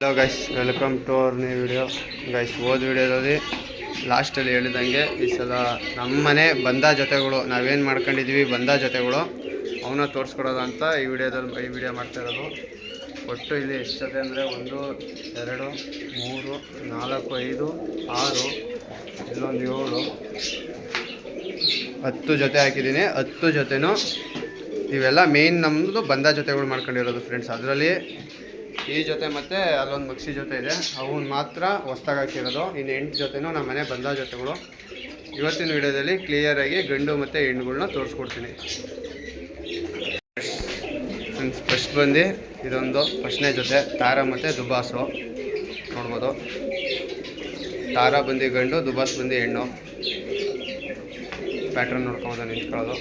Hello guys welcome to our new video guys ಓದ್ ವಿಡಿಯೋದಲ್ಲಿ ಲಾಸ್ಟಲ್ಲಿ ಹೇಳಿದಂಗೆ ಈ ಸಲ ನಮ್ಮನೆ ಬಂದ ಜೊತೆಗಳು, ನಾವೇನು ಮಾಡ್ಕೊಂಡಿದ್ವಿ, ಬಂದ ಜೊತೆಗಳು, ಅವನ್ನ ತೋರಿಸ್ಕೊಡೋದು ಅಂತ ಈ ವಿಡಿಯೋದಲ್ಲಿ ಈ ವಿಡಿಯೋ ಮಾಡ್ತಾ ಇರೋದು. ಒಟ್ಟು ಇಲ್ಲಿ ಎಷ್ಟು ಜೊತೆ ಅಂದರೆ ಒಂದು, ಎರಡು, ಮೂರು, ನಾಲ್ಕು, ಐದು, ಆರು, ಇಲ್ಲೊಂದು ಏಳು, ಹತ್ತು ಜೊತೆ ಹಾಕಿದ್ದೀನಿ. ಹತ್ತು ಜೊತೆನೂ ಇವೆಲ್ಲ ಮೇಯ್ನ್ ನಮ್ಮದು ಬಂದ ಜೊತೆಗಳು ಮಾಡ್ಕೊಂಡಿರೋದು ಫ್ರೆಂಡ್ಸ್ ಅದರಲ್ಲಿ ಈ ಜೊತೆ ಮತ್ತು ಅಲ್ಲೊಂದು ಮಕ್ಷಿ ಜೊತೆ ಇದೆ. ಅವನ್ನ ಮಾತ್ರ ಹೊಸ್ದಾಗಿ ಹಾಕಿರೋದು ಇನ್ನು ಎಂಟು ಜೊತೆನೂ ನಮ್ಮ ಮನೆ ಬಂದ ಜೊತೆಗಳು. ಇವತ್ತಿನ ವಿಡಿಯೋದಲ್ಲಿ ಕ್ಲಿಯರಾಗಿ ಗಂಡು ಮತ್ತು ಹೆಣ್ಣುಗಳನ್ನ ತೋರಿಸ್ಕೊಡ್ತೀನಿ. ಫಸ್ಟ್ ಬಂದು ಇದೊಂದು ಫಸ್ಟ್ನೇ ಜೊತೆ ತಾರ ಮತ್ತು ದುಬಾಸು. ನೋಡ್ಬೋದು. ತಾರ ಬಂದು ಗಂಡು, ದುಬಾಸ್ ಬಂದು ಹೆಣ್ಣು. ಪ್ಯಾಟ್ರನ್ ನೋಡ್ಕೊಬೋದು ನಿಂತ್ಕೊಳ್ಳೋದು.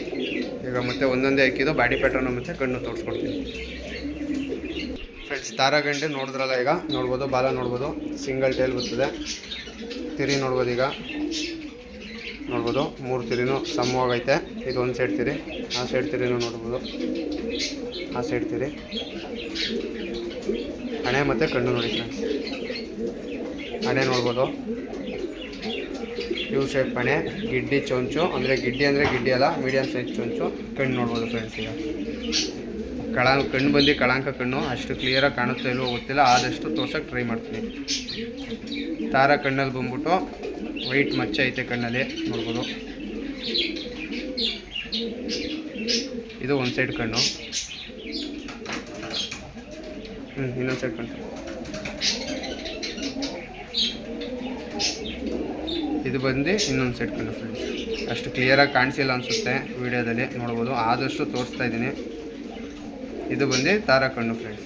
ಈಗ ಮತ್ತೆ ಒಂದೊಂದೇ ಹಾಕಿದ್ದು ಬಾಡಿ ಪ್ಯಾಟ್ರನ್ನು ಮತ್ತು ಗಂಡು ತೋರಿಸ್ಕೊಡ್ತೀನಿ. ಫ್ರೆಂಡ್ಸ್ ತಾರ ಗಂಟೆ ನೋಡಿದ್ರಲ್ಲ ಈಗ? ನೋಡ್ಬೋದು, ಬಾಲ ನೋಡ್ಬೋದು ಸಿಂಗಲ್ ಟೈಲ್ ಬರ್ತದೆ. ತಿರಿ ನೋಡ್ಬೋದು ಈಗ. ನೋಡ್ಬೋದು, ಮೂರು ತಿರಿನೂ ಸಮವಾಗೈತೆ. ಇದು ಒಂದು ಸೈಡ್ ತಿರಿ, ಆ ಸೈಡ್ ತಿರಿನೂ ನೋಡ್ಬೋದು. ಆ ಸೈಡ್ ತಿರಿ. ಹಣೆ ಮತ್ತು ಕಣ್ಣು ನೋಡಿ ಫ್ರೆಂಡ್ಸ್ ಹಣೆ ನೋಡ್ಬೋದು. ಯು ಶೇಪ್ ಹಣೆ, ಗಿಡ್ಡಿ ಚೊಂಚು, ಅಂದರೆ ಗಿಡ್ಡಿ ಅಂದರೆ ಗಿಡ್ಡಿ ಅಲ್ಲ ಮೀಡಿಯಮ್ ಸೈಜ್ ಚೊಂಚು, ಕಣ್ಣು ನೋಡ್ಬೋದು ಫ್ರೆಂಡ್ಸ್ ಈಗ. ಕಳ ಕಣ್ಣು ಬಂದು ಕಳಾಂಕ ಕಣ್ಣು, ಅಷ್ಟು ಕ್ಲಿಯರಾಗಿ ಕಾಣುತ್ತೆ ಇಲ್ವೋ ಗೊತ್ತಿಲ್ಲ, ಆದಷ್ಟು ತೋರ್ಸೋಕೆ ಟ್ರೈ ಮಾಡ್ತೀನಿ. ತಾರ ಕಣ್ಣಲ್ಲಿ ಬಂದ್ಬಿಟ್ಟು ವೈಟ್ ಮಚ್ಚ ಐತೆ ಕಣ್ಣಲ್ಲಿ, ನೋಡ್ಬೋದು. ಇದು ಒಂದು ಸೈಡ್ ಕಣ್ಣು. ಹ್ಞೂ ಇನ್ನೊಂದು ಸೈಡ್ ಕಣ್ಣು. ಇದು ಬಂದು ಇನ್ನೊಂದು ಸೈಡ್ ಕಣ್ಣು ಫ್ರೆಂಡ್ಸ್ ಅಷ್ಟು ಕ್ಲಿಯರಾಗಿ ಕಾಣಿಸಿಲ್ಲ ಅನಿಸುತ್ತೆ ವಿಡಿಯೋದಲ್ಲಿ, ನೋಡ್ಬೋದು. ಆದಷ್ಟು ತೋರಿಸ್ತಾ ಇದ್ದೀನಿ. ಇದು ಬಂದು ತಾರಕಣ್ಣು ಫ್ರೆಂಡ್ಸ್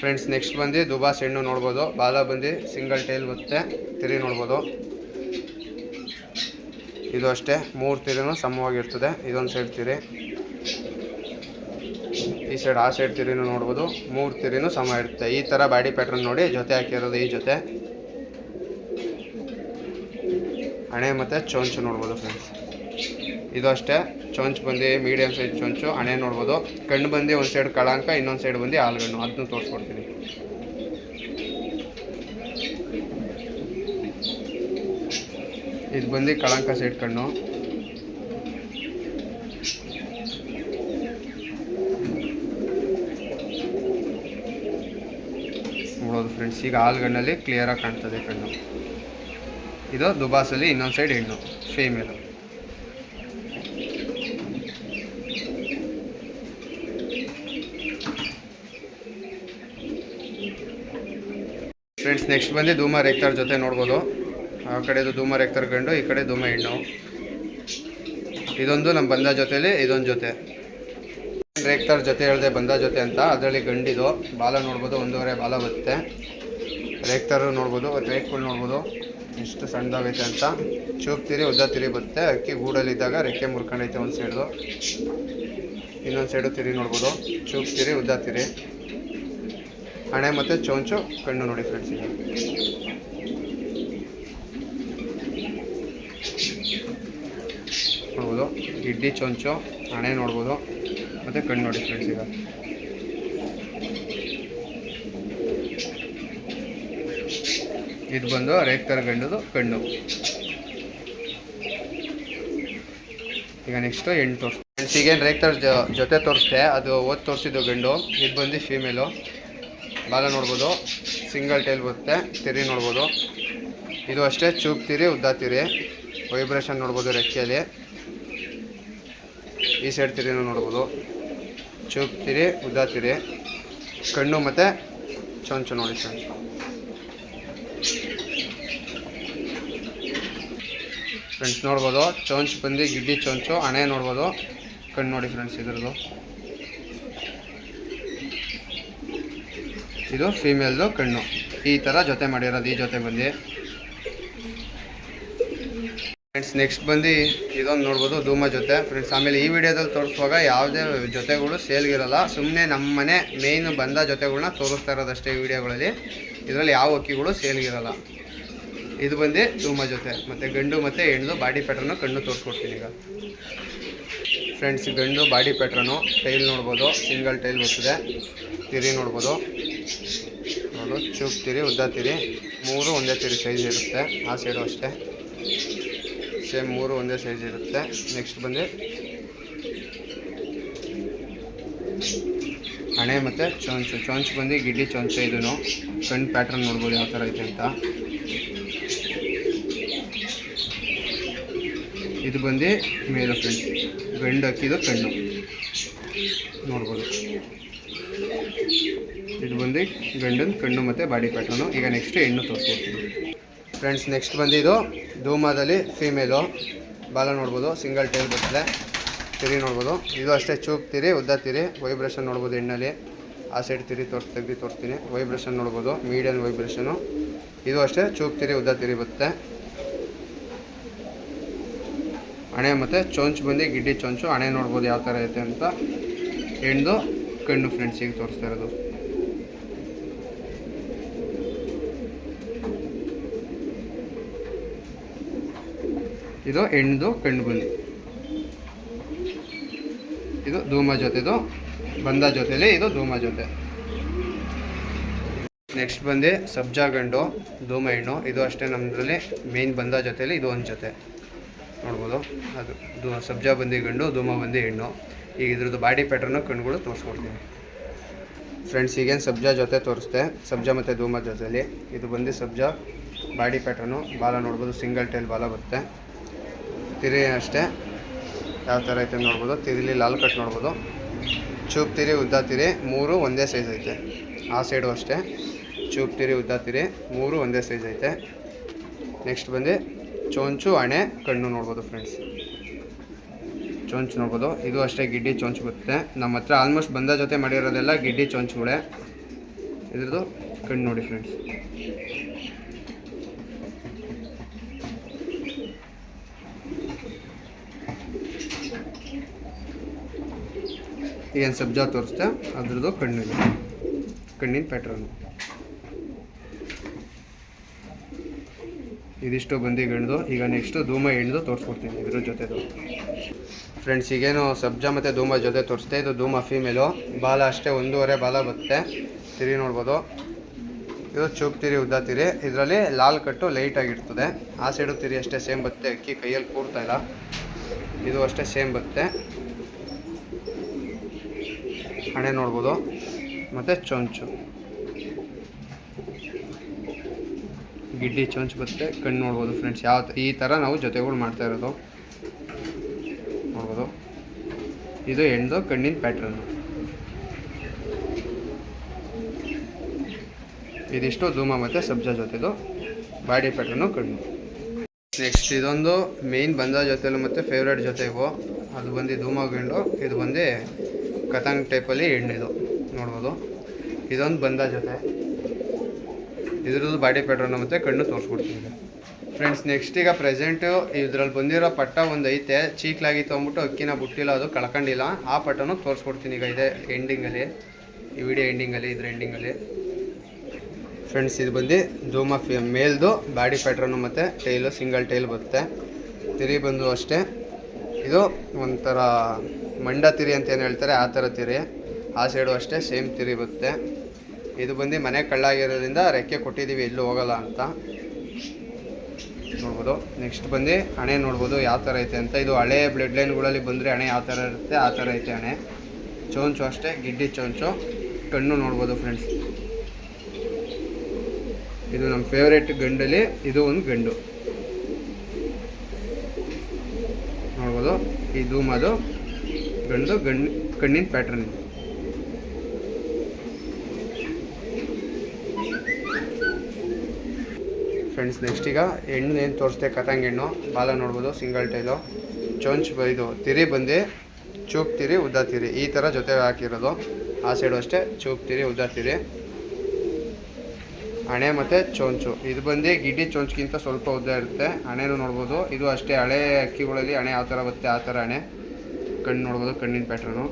ಫ್ರೆಂಡ್ಸ್ ನೆಕ್ಸ್ಟ್ ಬಂದು ದುಬಾಸ್ ಹೆಣ್ಣು ನೋಡ್ಬೋದು. ಬಾಲ ಬಂದು ಸಿಂಗಲ್ ಟೈಲ್ ಬರುತ್ತೆ ತಿರಿ ನೋಡ್ಬೋದು. ಇದು ಅಷ್ಟೇ. ಮೂರು ತಿರಿನೂ ಸಮವಾಗಿರ್ತದೆ. ಇದೊಂದು ಸೈಡ್ ತಿರಿ. ಈ ಸೈಡ್ ಆ ಸೈಡ್ ತಿರಿನೂ ನೋಡ್ಬೋದು. ಮೂರು ತಿರಿನೂ ಸಮ ಇರುತ್ತೆ. ಈ ಥರ ಬಾಡಿ ಪ್ಯಾಟ್ರನ್ ನೋಡಿ ಜೊತೆ ಹಾಕಿರೋದು ಈ ಜೊತೆ. ಹಣೆ ಮತ್ತು ಚೊಂಚು ನೋಡ್ಬೋದು ಫ್ರೆಂಡ್ಸ್ ಇದು ಅಷ್ಟೇ. ಚೊಂಚು ಬಂದು ಮೀಡಿಯಮ್ ಸೈಜ್ ಚೊಂಚು, ಹಣೆ ನೋಡ್ಬೋದು. ಕಣ್ಣು ಬಂದು, ಒಂದು ಸೈಡ್ ಕಳಂಕ, ಇನ್ನೊಂದು ಸೈಡ್ ಬಂದು ಹಾಲ್ಗಣ್ಣು ಅದನ್ನು ತೋರಿಸ್ಕೊಡ್ತೀನಿ. ಇದು ಬಂದು ಕಳಂಕ ಸೈಡ್ ಕಣ್ಣು. ನೋಡೋದು ಫ್ರೆಂಡ್ಸ್ ಈಗ ಹಾಲ್ಗಣ್ಣಲ್ಲಿ ಕ್ಲಿಯರಾಗಿ ಕಾಣ್ತದೆ ಕಣ್ಣು. ಇದು ದುಬಾಸಲ್ಲಿ ಇನ್ನೊಂದು ಸೈಡ್ ಹೆಣ್ಣು ಫೀಮೇಲು ಫ್ರೆಂಡ್ಸ್ ನೆಕ್ಸ್ಟ್ ಬಂದು ಧೂಮ ರೇಕ್ತಾರ್ ಜೊತೆ ನೋಡ್ಬೋದು. ಆ ಕಡೆದು ಧೂಮ ರೇಕ್ತಾರ್ ಗಂಡು, ಈ ಕಡೆ ಧೂಮ ಹೆಣ್ಣು. ಇದೊಂದು ನಮ್ಮ ಬಂದ ಜೊತೆಲಿ, ಇದೊಂದು ಜೊತೆ. ರೇಕ್ತಾರ್ ಜೊತೆ ಹೇಳಿದೆ ಬಂದ ಜೊತೆ ಅಂತ. ಅದರಲ್ಲಿ ಗಂಡಿದು. ಬಾಲ ನೋಡ್ಬೋದು, ಒಂದೂವರೆ ಬಾಲ ಬರುತ್ತೆ ರೇಕ್ತಾರು ನೋಡ್ಬೋದು ರೇಕ್ಗಳು ನೋಡ್ಬೋದು. ಎಷ್ಟು ಸಣ್ಣದಾಗೈತೆ ಅಂತ. ಚೂಪ್ ತಿರಿ, ಉದ್ದ ತಿರಿ ಬರುತ್ತೆ ಅಕ್ಕಿ ಗೂಡಲ್ಲಿದ್ದಾಗ ರೆಕ್ಕೆ ಮುರ್ಕೊಂಡೈತೆ ಒಂದು ಸೈಡು ಇನ್ನೊಂದು ಸೈಡು ತಿರಿ ನೋಡ್ಬೋದು. ಚೂಪ್ ತಿರಿ, ಉದ್ದ ತಿರಿ. ಹಣೆ ಮತ್ತು ಚೌಂಚು ಕಣ್ಣು ನೋಡಿ ಫ್ರೆಂಡ್ಸ್ ಈಗ. ನೋಡ್ಬೋದು. ಗಿಡ್ಡಿ, ಚೊಂಚು, ಹಣೆ ನೋಡ್ಬೋದು. ಮತ್ತು ಕಣ್ಣು ನೋಡಿ ಫ್ರೆಂಡ್ಸ್ ಈಗ. ಇದು ಬಂದು ರೇಕ್ತರ ಗಂಡದು ಕಣ್ಣು. ಈಗ ನೆಕ್ಸ್ಟು ಎಂಟು. ತೋರಿಸ್ ಫ್ರೆಂಡ್ಸ್ ಈಗೇನು ರೇಕ್ತರ ಜೊತೆ ತೋರಿಸ್ದೆ. ಅದು ಓದ್ ತೋರಿಸಿದ್ದು ಗಂಡು. ಇದು ಬಂದು ಫೀಮೇಲು ಬಾಲ ನೋಡ್ಬೋದು ಸಿಂಗಲ್ ಟೈಲ್ ಬರುತ್ತೆ, ತಿರಿ ನೋಡ್ಬೋದು. ಇದು ಅಷ್ಟೇ ಚೂಪ್ ತಿರಿ, ಉದ್ದ ತಿರಿ. ವೈಬ್ರೇಷನ್ ನೋಡ್ಬೋದು ರೆಕ್ಕೆಯಲ್ಲಿ ಈ ಸೈಡ್ ತಿರಿನೂ ನೋಡ್ಬೋದು. ಚೂಪ್ ತಿರಿ, ಉದ್ದ ತಿರಿ. ಕಣ್ಣು ಮತ್ತು ಚೊಂಚು ನೋಡಿ ಸರ್. ಫ್ರೆಂಡ್ಸ್ ನೋಡ್ಬೋದು, ಚೊಂಚು ಬಂದು ಗಿಡ್ಡಿ ಚೊಂಚು, ಹಣೆ ನೋಡ್ಬೋದು. ಕಣ್ಣು ನೋಡಿ ಫ್ರೆಂಡ್ಸ್ ಇದ್ರದ್ದು. ಇದು ಫೀಮೇಲ್ದು ಕಣ್ಣು. ಈ ಥರ ಜೊತೆ ಮಾಡಿರೋದು, ಈ ಜೊತೆ ಬಂದು. ಫ್ರೆಂಡ್ಸ್ ನೆಕ್ಸ್ಟ್ ಬಂದು. ಇದೊಂದು ನೋಡ್ಬೋದು, ಧೂಮ ಜೊತೆ. ಫ್ರೆಂಡ್ಸ್ ಆಮೇಲೆ ಈ ವಿಡಿಯೋದಲ್ಲಿ ತೋರಿಸುವಾಗ ಯಾವುದೇ ಜೊತೆಗಳು ಸೇಲ್ಗಿರಲ್ಲ ಸುಮ್ಮನೆ ನಮ್ಮ ಮನೆ ಮೇಯ್ನ್ ಬಂದ ಜೊತೆಗಳನ್ನ ತೋರಿಸ್ತಾ ಇರೋದಷ್ಟೇ ಈ ವಿಡಿಯೋಗಳಲ್ಲಿ. ಇದರಲ್ಲಿ ಯಾವ ಅಕ್ಕಿಗಳು ಸೇಲ್ಗಿರಲ್ಲ ಇದು ಬಂದು ಧೂಮ ಜೊತೆ. ಮತ್ತು ಗಂಡು ಮತ್ತು ಹೆಣ್ಣು ಬಾಡಿ ಪ್ಯಾಟ್ರನ್ನು ಕಣ್ಣು ತೋರಿಸ್ಕೊಡ್ತೀನಿ ಈಗ. ಫ್ರೆಂಡ್ಸ್ ಗಂಡು ಬಾಡಿ ಪ್ಯಾಟ್ರನು ಟೈಲ್ ನೋಡ್ಬೋದು, ಸಿಂಗಲ್ ಟೈಲ್ ಬರ್ತದೆ. ತಿರಿ ನೋಡ್ಬೋದು. ನೋಡು, ಚೂಪ್ ತಿರಿ, ಉದ್ದ ತಿರಿ. ಮೂರು ಒಂದೇ ತಿರಿ ಸೈಜ್ ಇರುತ್ತೆ, ಆ ಸೈಡು ಅಷ್ಟೇ. ಸೇಮ್ ಮೂರು ಒಂದೇ ಸೈಜ್ ಇರುತ್ತೆ. ನೆಕ್ಸ್ಟ್ ಬಂದು ಹಣೆ ಮತ್ತು ಚೊಂಚು. ಚೊಂಚು ಬಂದು ಗಿಡ್ಡಿ ಚೊಂಚು ಇದೂ ಕಣ್ಣು ಪ್ಯಾಟ್ರನ್ ನೋಡ್ಬೋದು ಯಾವ ಥರ ಐತೆ ಅಂತ. ಇದು ಬಂದು ಮೇಲು ಫ್ರೆಂಡ್ಸ್. ಗಂಡು ಹಾಕಿದ ಕಣ್ಣು. ನೋಡ್ಬೋದು. ಇದು ಬಂದು ಗಂಡನ ಕಣ್ಣು ಮತ್ತು ಬಾಡಿ ಪ್ಯಾಟ್ರನು. ಈಗ ನೆಕ್ಸ್ಟ್ ಹೆಣ್ಣು ತೋರಿಸ್ಕೊಡ್ತೀನಿ. ಫ್ರೆಂಡ್ಸ್ ನೆಕ್ಸ್ಟ್ ಬಂದಿದ್ದು ಧೂಮದಲ್ಲಿ ಫೀಮೇಲು ಬಾಲ ನೋಡ್ಬೋದು ಸಿಂಗಲ್ ಟೈಲ್ ಬರ್ತದೆ. ತಿರಿ ನೋಡ್ಬೋದು. ಇದು ಅಷ್ಟೇ, ಚೂಪ್ ತಿರಿ, ಉದ್ದ ತಿರಿ ವೈಬ್ರೇಷನ್ ನೋಡ್ಬೋದು ಹೆಣ್ಣಲ್ಲಿ. ಆ ಸೈಡ್ ತಿರಿ ತೋರಿಸ್, ತೆಗ್ದು ತೋರಿಸ್ತೀನಿ. ವೈಬ್ರೇಷನ್ ನೋಡ್ಬೋದು ಮೀಡಿಯನ್ ವೈಬ್ರೇಷನು ಇದು ಅಷ್ಟೇ, ಚೂಪ್ ತಿರಿ, ಉದ್ದ ತಿರಿ ಬರುತ್ತೆ ಹಣೆ ಮತ್ತು ಚೊಂಚು ಬಂದು, ಗಿಡ್ಡಿ ಚೊಂಚು, ಹಣೆ ನೋಡ್ಬೋದು ಯಾವ ಥರ ಐತೆ ಅಂತ ಹೆಣ್ದು ಕಣ್ಣು ಫ್ರೆಂಡ್ಸಿಗೆ ತೋರಿಸ್ತಾ ಇರೋದು. ಇದು ಹೆಣ್ಣು ಕಣ್ಣು ಬಂದು. ಇದು ಧೂಮ ಜೊತೆದು ಬಂದ ಜೊತೆಲಿ ಇದು ಧೂಮ ಜೊತೆ. ನೆಕ್ಸ್ಟ್ ಬಂದು ಸಬ್ಜಾ ಗಂಡು, ಧೂಮ ಹೆಣ್ಣು. ಇದು ಅಷ್ಟೇ ನಮ್ಮದ್ರಲ್ಲಿ ಮೇನ್ ಬಂದ ಜೊತೆಲಿ ಇದು ಒಂದು ಜೊತೆ. ನೋಡ್ಬೋದು. ಅದು ದು ಸಬ್ಜಾ ಬಂದಿ ಗಂಡು, ಧೂಮ ಬಂದಿ ಹೆಣ್ಣು. ಈಗ ಇದ್ರದ್ದು ಬಾಡಿ ಪ್ಯಾಟ್ರನ್ನು ಕಣ್ಗಳು ತೋರಿಸ್ಕೊಡ್ತೀನಿ ಫ್ರೆಂಡ್ಸ್ ಈಗೇನು ಸಬ್ಜಾ ಜೊತೆ ತೋರಿಸ್ತೆ ಸಬ್ಜಾ ಮತ್ತು ಧೂಮ ಜೊತೆಲಿ. ಇದು ಬಂದು ಸಬ್ಜಾ, ಬಾಡಿ ಪ್ಯಾಟ್ರನು ಬಾಲ ನೋಡ್ಬೋದು ಸಿಂಗಲ್ ಟೈಲ್ ಬಾಲ ಬರುತ್ತೆ. ತಿರಿ ಅಷ್ಟೇ. ಯಾವ ಥರ ಐತೆ ನೋಡ್ಬೋದು. ತಿರಿಲಿ ಲಾಲ್ ಕಟ್ ನೋಡ್ಬೋದು. ಚೂಪ್ ತಿರಿ, ಉದ್ದ ತಿರಿ, ಮೂರು ಒಂದೇ ಸೈಜ್ ಐತೆ. ಆ ಸೈಡು ಅಷ್ಟೇ. ಚೂಪ್ ತಿರಿ, ಉದ್ದ ತಿರಿ, ಮೂರು ಒಂದೇ ಸೈಜ್ ಐತೆ. ನೆಕ್ಸ್ಟ್ ಬಂದು ಚೊಂಚು, ಹಣೆ, ಕಣ್ಣು ನೋಡ್ಬೋದು ಫ್ರೆಂಡ್ಸ್ ಚೊಂಚು ನೋಡ್ಬೋದು. ಇದು ಅಷ್ಟೇ ಗಿಡ್ಡಿ ಚೊಂಚು ಬರುತ್ತೆ. ನಮ್ಮ ಹತ್ರ ಆಲ್ಮೋಸ್ಟ್ ಬಂದ ಜೊತೆ ಮಾಡಿರೋದೆಲ್ಲ ಗಿಡ್ಡಿ ಚೊಂಚುಗಳೇ. ಇದ್ರದ್ದು ಕಣ್ಣು ನೋಡಿ ಫ್ರೆಂಡ್ಸ್ ಏನು ಸಬ್ಜಾ ತೋರಿಸ್ತೆ ಅದ್ರದ್ದು ಕಣ್ಣು ಕಣ್ಣಿನ ಪ್ಯಾಟ್ರನ್ನು ಇದಿಷ್ಟು ಬಂದಿಗೆ ಗಂಡು ಈಗ ನೆಕ್ಸ್ಟು ಧೂಮ ಹೆಣ್ದು ತೋರಿಸ್ಕೊಡ್ತೀನಿ ಇದ್ರ ಜೊತೆದು. ಫ್ರೆಂಡ್ಸ್ ಈಗೇನು ಸಬ್ಜಾ ಮತ್ತು ಧೂಮ ಜೊತೆ ತೋರಿಸ್ತೆ ಇದು ಧೂಮ ಫೀಮೇಲು ಬಾಲ ಅಷ್ಟೇ, ಒಂದೂವರೆ ಬಾಲ ಬರುತ್ತೆ ತಿರಿ ನೋಡ್ಬೋದು. ಇದು ಚೂಪ್ ತಿರಿ, ಉದ್ದ ತಿರಿ. ಇದರಲ್ಲಿ ಲಾಲ್ ಕಟ್ಟು ಲೈಟಾಗಿರ್ತದೆ ಆ ಸೈಡು ತಿರಿ ಅಷ್ಟೇ ಸೇಮ್ ಬರುತ್ತೆ ಅಕ್ಕಿ ಕೈಯಲ್ಲಿ ಕೂರ್ತಾ ಇಲ್ಲ. ಇದು ಅಷ್ಟೇ ಸೇಮ್ ಬರುತ್ತೆ ಹಣೆ ನೋಡ್ಬೋದು. ಮತ್ತು ಚೊಂಚು. ಗಿಡ್ಡಿ ಚೊಂಚ್ ಬರುತ್ತೆ. ಕಣ್ಣು ನೋಡ್ಬೋದು ಫ್ರೆಂಡ್ಸ್ ಯಾವ ಈ ಥರ ನಾವು ಜೊತೆಗಳು ಮಾಡ್ತಾ ಇರೋದು. ನೋಡ್ಬೋದು. ಇದು ಹೆಣ್ದು ಕಣ್ಣಿನ ಪ್ಯಾಟ್ರನ್ನು ಇದಿಷ್ಟು ಧೂಮ ಮತ್ತು ಸಬ್ಜಾ ಜೊತೆದು. ಬಾಡಿ ಪ್ಯಾಟ್ರನ್ನು ಕಣ್ಣು. ನೆಕ್ಸ್ಟ್ ಇದೊಂದು ಮೇಯ್ನ್ ಬಂದ ಜೊತೆಲು ಮತ್ತು ಫೇವ್ರೇಟ್ ಜೊತೆ ಇವು ಅದು ಬಂದು ಧೂಮ ಗಂಡು, ಇದು ಬಂದು ಕತಂಗ್ ಟೈಪಲ್ಲಿ ಹೆಣ್ಣಿದು. ನೋಡ್ಬೋದು. ಇದೊಂದು ಬಂದ ಜೊತೆ. ಇದ್ರದ್ದು ಬಾಡಿ ಪ್ಯಾಟ್ರನ್ ಮತ್ತು ಕಣ್ಣು ತೋರಿಸ್ಕೊಡ್ತೀನಿ. ಫ್ರೆಂಡ್ಸ್ ನೆಕ್ಸ್ಟ್ ಈಗ ಪ್ರೆಸೆಂಟು ಇದ್ರಲ್ಲಿ ಬಂದಿರೋ ಪಟ್ಟ ಒಂದು ಐತೆ ಚೀಕ್ಲಾಗಿತ್ತು ಅಂದ್ಬಿಟ್ಟು ಅಕ್ಕಿನ ಬಿಟ್ಟಿಲ್ಲ, ಅದು ಕಳ್ಕೊಂಡಿಲ್ಲ. ಆ ಪಟ್ಟನು ತೋರಿಸ್ಕೊಡ್ತೀನಿ ಈಗ ಇದೆ ಎಂಡಿಂಗಲ್ಲಿ ಈ ವಿಡಿಯೋ ಎಂಡಿಂಗಲ್ಲಿ ಇದ್ರ ಎಂಡಿಂಗಲ್ಲಿ ಫ್ರೆಂಡ್ಸ್ ಇದು ಬಂದು ಧೂಮ ಮೇಲ್ದು ಬಾಡಿ ಪ್ಯಾಟ್ರನ್ನು ಮತ್ತು ಟೈಲು ಸಿಂಗಲ್ ಟೈಲ್ ಬರುತ್ತೆ. ತಿರಿ ಬಂದು ಅಷ್ಟೇ. ಇದು ಒಂಥರ ಮಂಡ ತಿರಿ ಅಂತ ಏನು ಹೇಳ್ತಾರೆ, ಆ ಥರ ತಿರಿ. ಆ ಸೈಡು ಅಷ್ಟೇ ಸೇಮ್ ತಿರಿ ಬರುತ್ತೆ. ಇದು ಬಂದು ಮನೆ ಕಳ್ಳಾಗಿರೋದ್ರಿಂದ ರೆಕ್ಕೆ ಕೊಟ್ಟಿದ್ದೀವಿ ಎಲ್ಲೂ ಹೋಗಲ್ಲ ಅಂತ. ನೋಡ್ಬೋದು. ನೆಕ್ಸ್ಟ್ ಬಂದು ಹಣೆ ನೋಡ್ಬೋದು, ಯಾವ ಥರ ಐತೆ ಅಂತ. ಇದು ಹಳೆ ಬ್ಲಡ್ ಲೈನ್ಗಳಲ್ಲಿ ಬಂದರೆ ಹಣೆ ಯಾವ ಥರ ಇರುತ್ತೆ, ಆ ಥರ ಐತೆ ಹಣೆ. ಚೋಂಚು ಅಷ್ಟೇ, ಗಿಡ್ಡಿ ಚೋಂಚು. ಕಣ್ಣು ನೋಡ್ಬೋದು ಫ್ರೆಂಡ್ಸ್ ಇದು ನಮ್ಮ ಫೇವ್ರೇಟ್ ಗಂಡಲ್ಲಿ, ಇದು ಒಂದು ಗಂಡು. ನೋಡ್ಬೋದು. ಈ ಧೂಮದು ಗಂಡು ಗಂಡು, ಕಣ್ಣಿನ ಪ್ಯಾಟ್ರನ್ ಇದು. ಫ್ರೆಂಡ್ಸ್ ನೆಕ್ಸ್ಟ್ ಈಗ ಹೆಣ್ಣು ಏನು ತೋರಿಸ್ದೆ? ಕತಂಗೆಣ್ಣು ಬಾಲ ನೋಡ್ಬೋದು ಸಿಂಗಲ್ ಟೈಲು ಚೊಂಚ್ ಇದು ತಿರಿ ಬಂದು, ಚೂಪ್ ತಿರಿ, ಉದ್ದ ತಿರಿ. ಈ ಥರ ಜೊತೆ ಹಾಕಿರೋದು. ಆ ಸೈಡು ಅಷ್ಟೇ, ಚೂಪ್ ತಿರಿ, ಉದ್ದ ತಿರಿ. ಹಣೆ ಮತ್ತು ಚೊಂಚು. ಇದು ಬಂದು, ಗಿಡ್ಡಿ ಚೊಂಚ್ಗಿಂತ ಸ್ವಲ್ಪ ಉದ್ದ ಇರುತ್ತೆ. ಹಣೆನೂ ನೋಡ್ಬೋದು. ಇದು ಅಷ್ಟೇ, ಹಳೆ ಅಕ್ಕಿಗಳಲ್ಲಿ ಹಣೆ ಯಾವ ಥರ ಬರುತ್ತೆ, ಆ ಥರ ಹಣೆ. ಕಣ್ಣು ನೋಡ್ಬೋದು, ಕಣ್ಣಿನ ಪ್ಯಾಟ್ರನು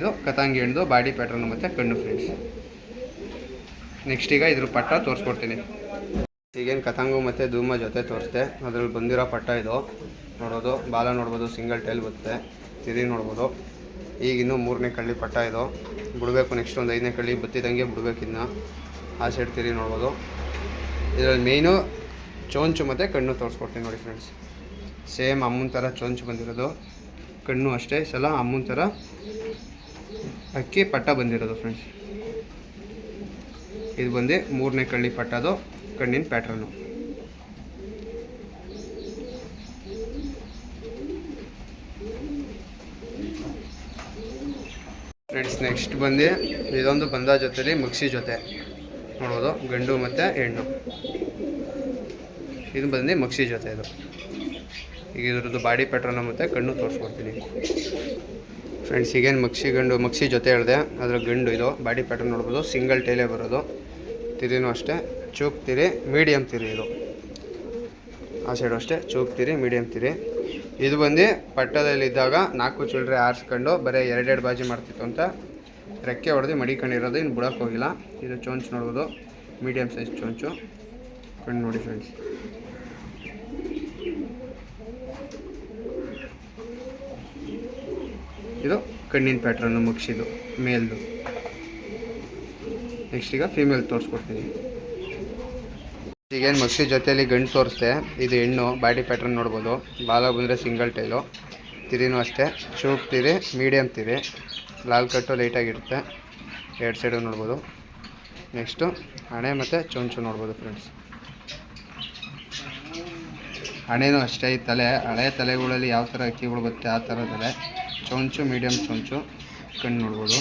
ಇದು ಕತಾಂಗಿ ಹೆಣ್ದು ಬಾಡಿ ಪ್ಯಾಟ್ರನ್ ಮತ್ತು ಕಣ್ಣು ಫ್ರೆಂಡ್ಸ್ ನೆಕ್ಸ್ಟ್ ಈಗ ಇದ್ರ ಪಟ್ಟ ತೋರಿಸ್ಕೊಡ್ತೀನಿ. ಈಗೇನು ಕತಾಂಗು ಮತ್ತು ಧೂಮ ಜೊತೆ ತೋರಿಸ್ದೆ. ಅದ್ರಲ್ಲಿ ಬಂದಿರೋ ಪಟ್ಟ ಇದು. ನೋಡೋದು, ಬಾಲ ನೋಡ್ಬೋದು, ಸಿಂಗಲ್ ಟೈಲ್ ಬರುತ್ತೆ. ತಿರಿ ನೋಡ್ಬೋದು. ಈಗ ಇನ್ನೂ ಮೂರನೇ ಕಳ್ಳಿ ಪಟ್ಟ ಇದು. ಬಿಡಬೇಕು ನೆಕ್ಸ್ಟ್ ಒಂದು ಐದನೇ ಕಳ್ಳಿ ಬತ್ತಿದಂಗೆ ಬಿಡಬೇಕು ಇನ್ನು. ಆ ಸೈಡ್ ತಿರಿ ನೋಡ್ಬೋದು. ಇದರಲ್ಲಿ ಮೇಯ್ನು ಚೋಂಚು ಮತ್ತು ಕಣ್ಣು ತೋರಿಸ್ಕೊಡ್ತೀನಿ ನೋಡಿ ಫ್ರೆಂಡ್ಸ್ ಸೇಮ್ ಅಮ್ಮನ ಥರ ಚೋಂಚು ಬಂದಿರೋದು. ಕಣ್ಣು ಅಷ್ಟೇ ಸಲ ಅಮ್ಮನ ಥರ ಅಕ್ಕಿ ಪಟ್ಟ ಬಂದಿರೋದು ಫ್ರೆಂಡ್ಸ್ ಇದು ಬಂದು ಮೂರನೇ ಕಳ್ಳಿ ಪಟ್ಟದು ಕಣ್ಣಿನ ಪ್ಯಾಟ್ರನ್ನು ಫ್ರೆಂಡ್ಸ್ ನೆಕ್ಸ್ಟ್ ಬಂದು ಇದೊಂದು ಬಂದ ಜೊತೆಲಿ ಮಗ್ಸಿ ಜೊತೆ. ನೋಡೋದು ಗಂಡು ಮತ್ತು ಹೆಣ್ಣು. ಇದು ಬಂದು ಮಗ್ಸಿ ಜೊತೆ ಇದು. ಈಗ ಇದ್ರದ್ದು ಬಾಡಿ ಪ್ಯಾಟ್ರನ್ನು ಮತ್ತು ಕಣ್ಣು ತೋರಿಸ್ಕೊಡ್ತೀನಿ. ಫ್ರೆಂಡ್ಸ್ ಈಗೇನು ಮಗ್ಸಿ ಗಂಡು ಮಗ್ಸಿ ಜೊತೆ ಹೇಳಿದೆ. ಅದರ ಗಂಡು ಇದು ಬಾಡಿ ಪ್ಯಾಟರ್ನ್ ನೋಡ್ಬೋದು. ಸಿಂಗಲ್ ಟೈಲೇ ಬರೋದು. ತಿರಿನೂ ಅಷ್ಟೇ. ಚೂಪ್ ತಿರಿ ಮೀಡಿಯಮ್ ತಿರಿ ಇದು. ಆ ಸೈಡು ಅಷ್ಟೇ. ಚೂಪ್ ತಿರಿ ಮೀಡಿಯಮ್ ತಿರಿ. ಇದು ಬಂದು ಪಟ್ಟದಲ್ಲಿದ್ದಾಗ ನಾಲ್ಕು ಚಿಲ್ಲರೆ ಆರಿಸ್ಕೊಂಡು ಬರೀ ಎರಡೆರಡು ಬಾಜಿ ಮಾಡ್ತಿತ್ತು ಅಂತ. ರೆಕ್ಕೆ ಹೊಡೆದು ಮಡಿಕೊಂಡಿರೋದು. ಇನ್ನು ಬಿಡೋಕ್ಕೋಗಿಲ್ಲ ಇದು ಚೋಂಚ್ ನೋಡ್ಬೋದು. ಮೀಡಿಯಮ್ ಸೈಜ್ ಚೋಂಚು. ಕಣ್ಣು ನೋಡಿ ಫ್ರೆಂಡ್ಸ್ ಇದು ಕಣ್ಣಿನ ಪ್ಯಾಟ್ರನ್ನು ಮುಗಿಸಿದ್ದು, ಮೇಲ್ದು. ನೆಕ್ಸ್ಟ್ ಈಗ ಫೀಮೇಲ್ ತೋರಿಸ್ಕೊಡ್ತೀನಿ. ಈಗೇನು ಮಗ್ಸಿ ಜೊತೆಯಲ್ಲಿ ಗಂಡು ತೋರಿಸ್ದೆ, ಇದು ಹೆಣ್ಣು ಬಾಡಿ ಪ್ಯಾಟ್ರನ್ ನೋಡ್ಬೋದು. ಬಾಲ ಬಂದರೆ ಸಿಂಗಲ್ ಟೈಲು ತಿರಿನೂ ಅಷ್ಟೇ. ಚೂಪ್ ತಿರಿ ಮೀಡಿಯಮ್ ತಿರಿ. ಲಾಲ್ ಕಟ್ಟು ಲೈಟಾಗಿರುತ್ತೆ ಎರಡು ಸೈಡು ನೋಡ್ಬೋದು. ನೆಕ್ಸ್ಟು ಹಣೆ ಮತ್ತು ಚೊಂಚು ನೋಡ್ಬೋದು ಫ್ರೆಂಡ್ಸ್ ಹಣೆನೂ ಅಷ್ಟೇ, ಈ ತಲೆ, ಹಳೆ ತಲೆಗಳಲ್ಲಿ ಯಾವ ಥರ ಅಕ್ಕಿಗಳು ಬರುತ್ತೆ, ಆ ಥರ ತಲೆ ಚೊಂಚು ಮೀಡಿಯಮ್ ಚೊಂಚು. ಕಣ್ಣು ನೋಡ್ಬೋದು.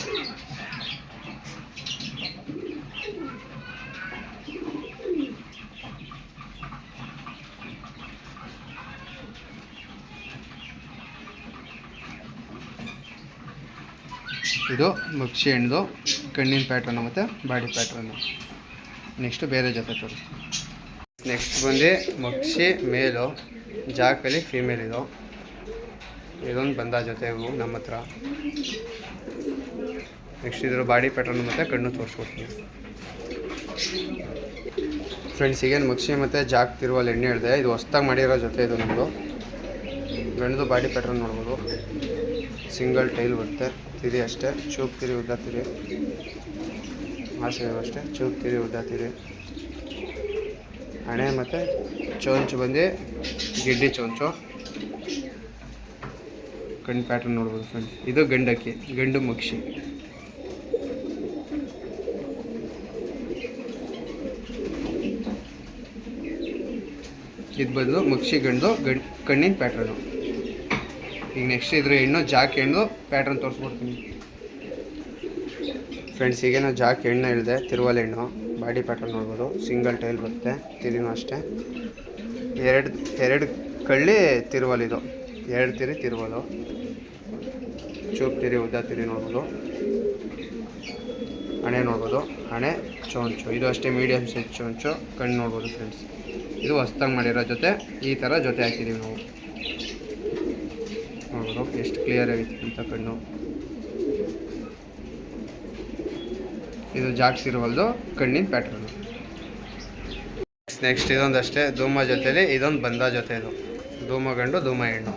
ಇದು ಮಕ್ಷಿ ಹೆಣ್ದು ಕಣ್ಣಿನ ಪ್ಯಾಟ್ರನ್ನು ಮತ್ತು ಬಾಡಿ ಪ್ಯಾಟ್ರನ್ನು ನೆಕ್ಸ್ಟು ಬೇರೆ ಜೊತೆ ತೋರಿಸ್ತೀನಿ. ನೆಕ್ಸ್ಟ್ ಬಂದು ಮಕ್ಷಿ ಮೇಲು ಜಾಕಲಿ ಫೀಮೇಲ್ ಇದು. ಇದೊಂದು ಬಂದ ಜೊತೆ ನಮ್ಮ ಹತ್ರ. ನೆಕ್ಸ್ಟ್ ಇದ್ರ ಬಾಡಿ ಪ್ಯಾಟ್ರನ್ ಮತ್ತು ಕಣ್ಣು ತೋರಿಸ್ಕೊಡ್ತೀನಿ. ಫ್ರೆಂಡ್ಸ್ ಈಗೇನು ಮುಗಿಸಿ ಮತ್ತು ಜಾಕ್ ತಿರುವಲ್ಲಿ ಎಣ್ಣೆ ಹೇಳಿದೆ ಇದು ಹೊಸ್ದಾಗಿ ಮಾಡಿರೋ ಜೊತೆ ಇದು ನಮ್ಮದು ಗಂಡದು ಬಾಡಿ ಪ್ಯಾಟ್ರನ್ ನೋಡ್ಬೋದು. ಸಿಂಗಲ್ ಟೈಲ್ ಬರುತ್ತೆ. ತಿರಿ ಅಷ್ಟೇ. ಚೂಪ್ ತಿರಿ, ಉದ್ದ ತಿರಿ. ಆಸೆ ಅಷ್ಟೇ. ಚೂಪ್ ತಿರಿ, ಉದ್ದ ತಿರಿ. ಹಣೆ ಮತ್ತು ಚೋಂಚು ಬಂದು ಗಿಡ್ಡಿ ಚೊಂಚು. ಕಣ್ಣು ಪ್ಯಾಟ್ರನ್ ನೋಡ್ಬೋದು ಫ್ರೆಂಡ್ಸ್ ಇದು ಗಂಡಕ್ಕಿ, ಗಂಡು ಮಕ್ಷಿ ಇದು ಬದಲು ಮಕ್ಷಿ ಗಂಡು, ಗಂಡ್, ಕಣ್ಣಿನ ಪ್ಯಾಟ್ರನು ಈಗ ನೆಕ್ಸ್ಟ್ ಇದ್ರೆ ಹೆಣ್ಣು, ಜಾಕ್ ಹೆಣ್ಣು ಪ್ಯಾಟ್ರನ್ ತೋರಿಸ್ಬಿಡ್ತೀನಿ. ಫ್ರೆಂಡ್ಸ್ ಈಗ ಜಾಕ್ ಹೆಣ್ಣು ಹೇಳಿದೆ ತಿರುವಲ್ ಹೆಣ್ಣು ಬಾಡಿ ಪ್ಯಾಟ್ರನ್ ನೋಡ್ಬೋದು. ಸಿಂಗಲ್ ಟೈಲ್ ಬರುತ್ತೆ, ತಿರಿನೂ ಅಷ್ಟೇ. ಎರಡು ಎರಡು ಕಳ್ಳಿ ತಿರುವಲ್ ಇದು. ಎರಡು ತಿರಿ ತಿರುವಲು. ಚೂಪ್ ತಿರಿ, ಉದ್ದ ನೋಡ್ಬೋದು. ಹಣೆ ನೋಡ್ಬೋದು. ಹಣೆ, ಚೋಂಚು. ಇದು ಅಷ್ಟೇ ಮೀಡಿಯಮ್ ಸೈಜ್ ಚೋಂಚು. ಕಣ್ಣು ನೋಡ್ಬೋದು ಫ್ರೆಂಡ್ಸ್ ಇದು ಹೊಸ್ದಾಗಿ ಮಾಡಿರೋ ಜೊತೆ, ಈ ಥರ ಜೊತೆ ಹಾಕಿದ್ದೀವಿ ನಾವು. ನೋಡ್ಬೋದು, ಎಷ್ಟು ಕ್ಲಿಯರ್ ಆಗೈತೆ ಅಂತ ಕಣ್ಣು. ಇದು ಜಾಕ್ಸಿರುವಲ್ದು ಕಣ್ಣಿನ ಪ್ಯಾಟ್ರನ್ ನೆಕ್ಸ್ಟ್ ಇದೊಂದು ಅಷ್ಟೇ ಧೂಮ ಜೊತೆಲಿ, ಇದೊಂದು ಬಂದ ಜೊತೆ ಇದು. ಧೂಮ ಗಂಡು, ಧೂಮ ಹೆಣ್ಣು.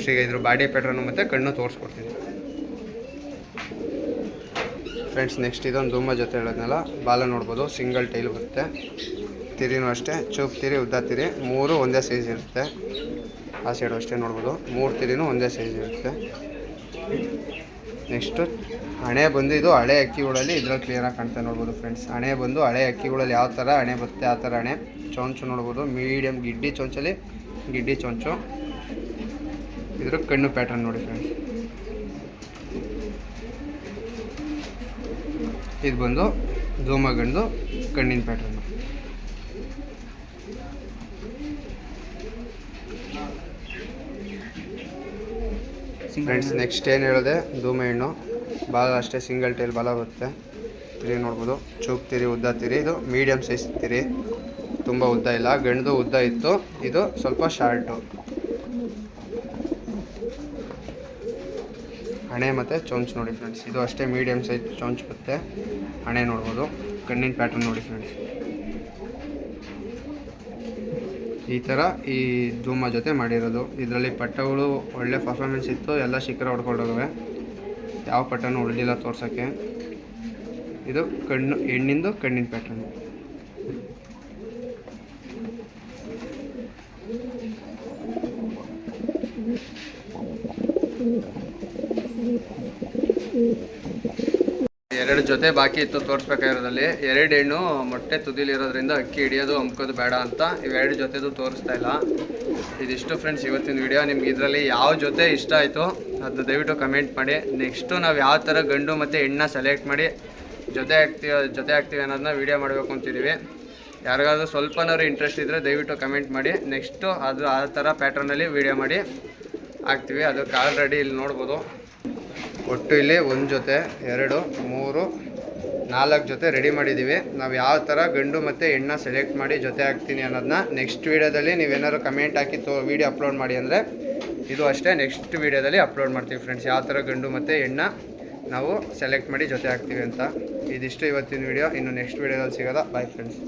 ನೆಕ್ಸ್ಟ್ ಈಗ ಇದ್ರ. ಬಾಡಿ ಪ್ಯಾಟ್ರನ್ ಮತ್ತು ಕಣ್ಣು ತೋರಿಸ್ಕೊಡ್ತೀನಿ ಫ್ರೆಂಡ್ಸ್ ನೆಕ್ಸ್ಟ್ ಇದೊಂದು ಧೂಮ ಜೊತೆ ಹೇಳೋದ್ನಲ್ಲ, ಬಾಲ ನೋಡ್ಬೋದು ಸಿಂಗಲ್ ಟೈಲ್ ಬರುತ್ತೆ. ತಿರಿನೂ ಅಷ್ಟೇ, ಚೂಪ್ ತಿರಿ, ಉದ್ದ ತಿರಿ, ಮೂರು ಒಂದೇ ಸೈಜ್ ಇರುತ್ತೆ. ಆ ಸೈಡು ಅಷ್ಟೇ ನೋಡ್ಬೋದು, ಮೂರು ತಿರಿನೂ ಒಂದೇ ಸೈಜ್ ಇರುತ್ತೆ. ನೆಕ್ಸ್ಟು ಹಣೆ ಬಂದು, ಇದು ಹಳೆ ಅಕ್ಕಿಗಳಲ್ಲಿ ಇದ್ರಲ್ಲಿ ಕ್ಲಿಯರಾಗಿ ಕಾಣ್ತಾ ನೋಡ್ಬೋದು ಫ್ರೆಂಡ್ಸ್ ಹಣೆ ಬಂದು ಹಳೆ ಅಕ್ಕಿಗಳಲ್ಲಿ ಯಾವ ಥರ ಹಣೆ ಬರುತ್ತೆ, ಆ ಥರ ಹಣೆ. ಚೊಂಚು ನೋಡ್ಬೋದು ಮೀಡಿಯಮ್ ಗಿಡ್ಡಿ ಚೊಂಚಲ್ಲಿ, ಗಿಡ್ಡಿ ಚೊಂಚು. ಇದ್ರ ಕಣ್ಣು ಪ್ಯಾಟರ್ನ್ ನೋಡಿ ಫ್ರೆಂಡ್ಸ್ ಇದು ಬಂದು ಧೂಮಗಂಡು ಕಣ್ಣಿನ ಪ್ಯಾಟರ್ನ್ ಫ್ರೆಂಡ್ಸ್ ನೆಕ್ಸ್ಟ್ ಏನು ಹೇಳಿದೆ? ಧೂಮ ಹೆಣ್ಣು. ಬಾಲ ಅಷ್ಟೇ ಸಿಂಗಲ್ ಟೈಲ್ ಬಾಲ ಬರುತ್ತೆ. ತಿರಿ ನೋಡ್ಬೋದು. ಚೂಕ್ ತಿರಿ, ಉದ್ದ ತಿರಿ. ಇದು ಮೀಡಿಯಮ್ ಸೈಜ್ ತಿರಿ. ತುಂಬ ಉದ್ದ ಇಲ್ಲ. ಗಂಡದು ಉದ್ದ ಇತ್ತು. ಇದು ಸ್ವಲ್ಪ ಶಾರ್ಟು ಹಣೆ ಮತ್ತು ಚೊಂಚ್ ನೋಡಿ ಫ್ರೆಂಡ್ಸ್ ಇದು ಅಷ್ಟೇ ಮೀಡಿಯಮ್ ಸೈಜ್ ಚೊಂಚ್ ಬರುತ್ತೆ ಹಣೆ ನೋಡ್ಬೋದು. ಕಣ್ಣಿನ ಪ್ಯಾಟರ್ನ್ ನೋಡಿ ಫ್ರೆಂಡ್ಸ್ ಈ ಥರ ಈ ಧೂಮ ಜೊತೆ ಮಾಡಿರೋದು. ಇದರಲ್ಲಿ ಪಟ್ಟಗಳು ಒಳ್ಳೆ ಪರ್ಫಾರ್ಮೆನ್ಸ್ ಇತ್ತು. ಎಲ್ಲ ಶಿಖರ ಹೊಡ್ಕೊಂಡೋಗವೆ. ಯಾವ ಪಟ್ಟನೂ ಉಳಿದಿಲ್ಲ ತೋರ್ಸೋಕ್ಕೆ. ಇದು ಕಣ್ಣು, ಹೆಣ್ಣಿಂದು ಕಣ್ಣಿನ ಪ್ಯಾಟ್ರನ್ ಎರಡು ಜೊತೆ ಬಾಕಿ ಇತ್ತು ತೋರಿಸ್ಬೇಕಾಗಿರೋದಲ್ಲಿ ಎರಡು ಹೆಣ್ಣು, ಮೊಟ್ಟೆ ತುದಿಲಿರೋದ್ರಿಂದ ಅಕ್ಕಿ ಹಿಡಿಯೋದು ಹಮ್ಕೋದು ಬೇಡ ಅಂತ ಇವೆರಡು ಜೊತೆದು ತೋರಿಸ್ತಾ ಇಲ್ಲ. ಇದಿಷ್ಟು ಫ್ರೆಂಡ್ಸ್ ಇವತ್ತಿನ ವಿಡಿಯೋ ನಿಮ್ಗೆ ಇದರಲ್ಲಿ ಯಾವ ಜೊತೆ ಇಷ್ಟ ಆಯಿತು ಅದು ದಯವಿಟ್ಟು ಕಮೆಂಟ್ ಮಾಡಿ. ನೆಕ್ಸ್ಟು ನಾವು ಯಾವ ಥರ ಗಂಡು ಮತ್ತು ಹೆಣ್ಣನ್ನ ಸೆಲೆಕ್ಟ್ ಮಾಡಿ ಜೊತೆ ಆಗ್ತೀವಿ ಜೊತೆ ಆಗ್ತೀವಿ ಅನ್ನೋದನ್ನ ವೀಡಿಯೋ ಮಾಡಬೇಕು ಅಂತಿದ್ದೀವಿ ಯಾರಿಗಾದ್ರೂ ಸ್ವಲ್ಪನಾದ್ರು ಇಂಟ್ರೆಸ್ಟ್ ಇದ್ದರೆ ದಯವಿಟ್ಟು ಕಮೆಂಟ್ ಮಾಡಿ. ನೆಕ್ಸ್ಟು ಅದು ಆ ಥರ ಪ್ಯಾಟ್ರನಲ್ಲಿ ವೀಡಿಯೋ ಮಾಡಿ. ಹಾಕ್ತೀವಿ ಅದಕ್ಕೆ ಆಲ್ರೆಡಿ ಇಲ್ಲಿ ನೋಡ್ಬೋದು. ಒಟ್ಟು ಇಲ್ಲಿ ಒಂದು ಜೊತೆ, ಎರಡು, ಮೂರು, ನಾಲ್ಕು ಜೊತೆ ರೆಡಿ ಮಾಡಿದ್ದೀವಿ. ನಾವು ಯಾವ ಥರ ಗಂಡು ಮತ್ತು ಹೆಣ್ಣ ಸೆಲೆಕ್ಟ್ ಮಾಡಿ ಜೊತೆ ಹಾಕ್ತೀನಿ ಅನ್ನೋದನ್ನ ನೆಕ್ಸ್ಟ್ ವೀಡಿಯೋದಲ್ಲಿ ನೀವೇನಾದ್ರು ಕಮೆಂಟ್ ಹಾಕಿ ತೋ ವೀಡಿಯೋ ಅಪ್ಲೋಡ್ ಮಾಡಿ ಅಂದರೆ ಇದು ಅಷ್ಟೇ ನೆಕ್ಸ್ಟ್ ವೀಡಿಯೋದಲ್ಲಿ ಅಪ್ಲೋಡ್ ಮಾಡ್ತೀವಿ ಫ್ರೆಂಡ್ಸ್ ಯಾವ ಥರ ಗಂಡು ಮತ್ತು ಹೆಣ್ಣ ನಾವು ಸೆಲೆಕ್ಟ್ ಮಾಡಿ ಜೊತೆ ಹಾಕ್ತೀವಿ ಅಂತ. ಇದಿಷ್ಟು ಇವತ್ತಿನ ವೀಡಿಯೋ ಇನ್ನು ನೆಕ್ಸ್ಟ್ ವೀಡಿಯೋದಲ್ಲಿ ಸಿಗೋದ? Bye friends